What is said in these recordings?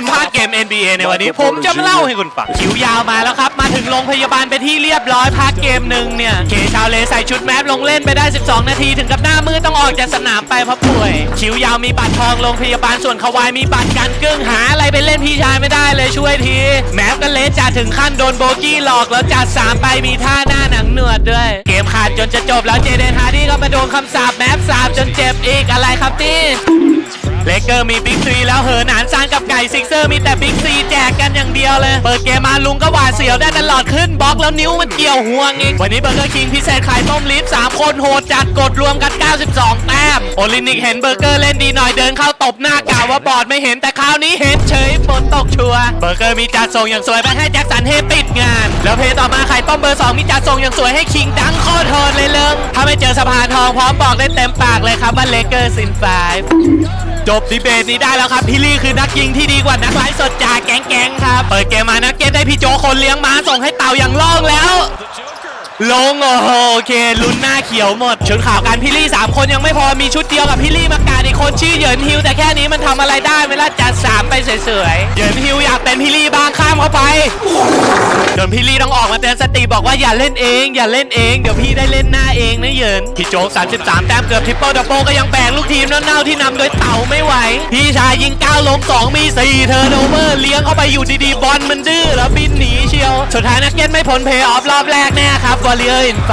คุณพลาดเกม NBA ในวันนี้ ผมจะมาเล่าให้คุณฟังคิวยาวมาแล้วครับ มาถึงโรงพยาบาลไปนที่เรียบร้อยพักเกมหนึ่งเนี่ย เคชาวเลใส่ชุดแมปลงเล่นไปได้ 12 นาที ถึงกับหน้ามืดต้องออกจากสนามไปเพราะป่วย คิวยาวมีบัตรทองโรงพยาบาลส่วนขวายมีบัตรการกึ่งหาอะไรไปเล่นพี่ชายไม่ได้เลยช่วยที แมปก็เละจัดถึงขั้นโดนโบกี้หลอกแล้วจัดสามไปมีท่าหน้าหนังหนวดด้วย เกมขาดจนจะจบแล้วเจเดนฮาร์ดี้ก็มาโดนคำสาปแมปสาปจนเจ็บอีกอะไรครับนี่ เลเกอร์มีบิ๊กซีแล้วเหอหนานซานกับไก่ซิกเซอร์มีแต่บิ๊กซีแจกกันอย่างเดียวเลย เปิดเกมมาลุงก็หวาดเสียวได้ตลอดขึ้นบล็อกแล้วนิ้วมันเกี่ยวห่วงอีก วันนี้เบอร์เกอร์คิงพิเศษขายต้มลิฟต์3คนโหดจัดกดรวมกัน 92 แต้ม โอลินิกเห็นเบอร์เกอร์เล่นดีหน่อยเดินเข้าตบหน้ากล่าวว่าบอดไม่เห็นแต่คราวนี้เห็นเฉยฝนตกชัวเบอร์เกอร์มีจัดส่งอย่างสวยไปให้แจ็คสันเฮปิดงาน แล้วเพจต่อมาไข่ต้มเบอร์สองมีจัดส่งอย่างสวยให้คิงดังโคตรโหดเลยเลิงถ้าไม่เจอสะพานทองพร้อมบอกได้เต็มปากเลยครับว่าเลเกอร์ซินไฟ จบดีเบตนี้ได้แล้วครับพี่ลี่คือนักยิงที่ดีกว่านักไลฟ์สดจากแก๊งๆครับเปิดเกมมานักเก็ตได้พี่โจคนเลี้ยงม้าส่งให้เต่าอย่างล่องแล้ว ลงโอ้โหโอเคลุ้นหน้าเขียวหมดชุดขาวกันพี่ลี่ 3 คนยังไม่พอมีชุดเดียวกับพี่ลี่มากาดอีกคนชื่อเหยินฮิว แต่แค่นี้มันทำอะไรได้ไม่ล่ะจัด3ไปเฉยๆเหยินฮิวอยากเป็นพี่ลี่บ้างข้ามเข้าไป จนพี่ลี่ต้องออกมาเตือนสติบอกว่าอย่าเล่นเอง อย่าเล่นเอง เดี๋ยวพี่ได้เล่นหน้าเองนะเหยินพี่โจ๊ก 33 แต้มเกือบทริปเปิลดับเบิลก็ยังแบ่งลูกทีมเน่าๆที่นำโดยเต่าไม่ไหว พี่ชายยิง9ลง2 มี 4เทอร์โนเวอร์เลี้ยงเข้าไปอยู่ดีๆบอลมันดื้อแล้วบินหนีเชียว สุดท้ายนักเก็ตไม่พ้นเพย์ออฟรอบแรกแน่ครับวอลเลย์อินไฟ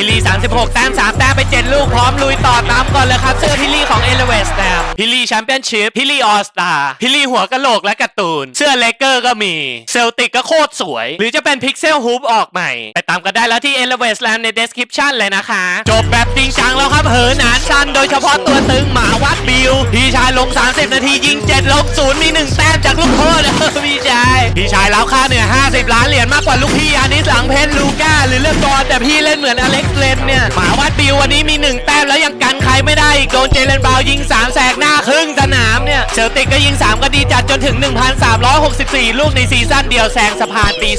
พิลลี่36 แต้ม 3 แต้มไป 7 ลูกพร้อมลุยต่อตามก่อนเลยครับ เสื้อพิลลี่ของเอเลเวสแตมพิลลี่แชมเปี้ยนชิพพิลลี่ออสตาพิลลี่หัวกะโหลกและการ์ตูน เสื้อเลเกอร์ก็มี เซลติกก็โคตรสวย หรือจะเป็นพิกเซลฮูปออกใหม่ ไปตามกันได้แล้วที่เอเลเวสแลนด์ใน description เลยนะคะ จบแบบจริงจังแล้วครับเหอหนานชันโดยเฉพาะตัวตึงหมาวัดบิวพี่ชายลง 30 นาทียิง 7 ลง 0 มี 1 แต้มจากลูกโทษพี่ชาย พี่ชายแล้วค่าเหนือ50 ล้านเหรียญมากกว่าลูกพี่อานิสหลังเพชรลูก้า หรือเลือกกอนแต่พี่เล่นเหมือนอเล็กซ์เลนเนี่ยหมาวัดบิววันนี้มี 1 แต้มแล้วยังกันใครไม่ได้อีกโดนเจเลนบาวยิง3แสกหน้าครึ่งสนาม ซลติกก็ยิง 3 ก็ดีจัดจนถึง 1,364 ลูกในซีซั่นเดียวแซงสะพานปี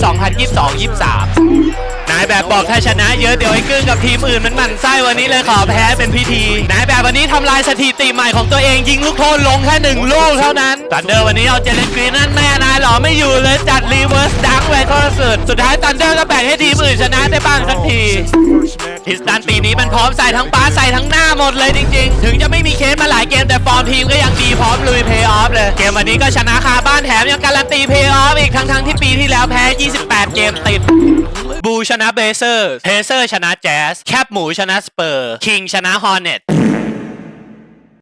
2022-23 นายแบบบอกถ้าชนะเยอะเดี๋ยวไอ้กึ้งกับทีมอื่นมันหมั่นไส้วันนี้เลยขอแพ้เป็นพิธี นายแบบวันนี้ทำลายสถิติใหม่ของตัวเองยิงลูกโทษลงแค่หนึ่งลูกเท่านั้นตันเดอร์วันนี้เอาเจเลนกรีนนั่นแม่นายหรอไม่อยู่เลยจัดรีเวิร์สดังไว้โทษสุดสุดท้ายตันเดอร์ก็แบ่งให้ทีมอื่นชนะได้บ้างสักทีทิสตันปีนี้มันพร้อมใส่ทั้งป้าใส่ทั้งหน้าหมดเลยจริง ๆ ถึงจะไม่มีเคสมาหลายเกมแต่ฟอร์มทีมก็ยังดีพร้อมลุยเพย์ออฟเลย เกมวันนี้ก็ชนะคาบ้านแถมยังการันตีเพย์ออฟอีกทั้งๆที่ปีที่แล้วแพ้ 28 เกมติด บูชนะเบเซอร์เบเซอร์ชนะแจ๊สแคปหมูชนะสเปอร์ คิงชนะฮอร์เน็ต